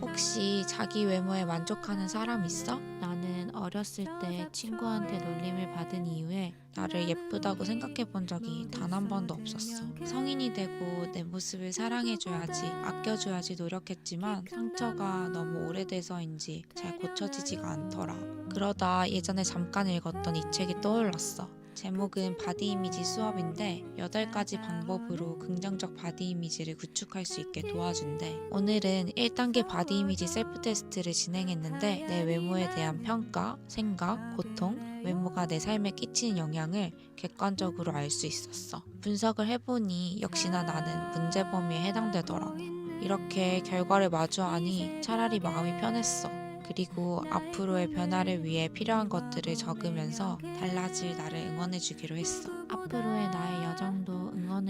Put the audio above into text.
혹시 자기 외모에 만족하는 사람 있어? 나는 어렸을 때 친구한테 놀림을 받은 이후에 나를 예쁘다고 생각해 본 적이 단 한 번도 없었어. 성인이 되고 내 모습을 사랑해줘야지, 아껴줘야지 노력했지만 상처가 너무 오래돼서인지 잘 고쳐지지가 않더라. 그러다 예전에 잠깐 읽었던 이 책이 떠올랐어. 제목은 바디 이미지 수업인데 8가지 방법으로 긍정적 바디 이미지를 구축할 수 있게 도와준대. 오늘은 1단계 바디 이미지 셀프 테스트를 진행했는데 내 외모에 대한 평가, 생각, 고통, 외모가 내 삶에 끼치는 영향을 객관적으로 알 수 있었어. 분석을 해보니 역시나 나는 문제 범위에 해당되더라고. 이렇게 결과를 마주하니 차라리 마음이 편했어. 그리고 앞으로의 변화를 위해 필요한 것들을 적으면서 달라질 나를 응원해 주기로 했어. 앞으로의 나의 여정도 응원해줘. 안녕.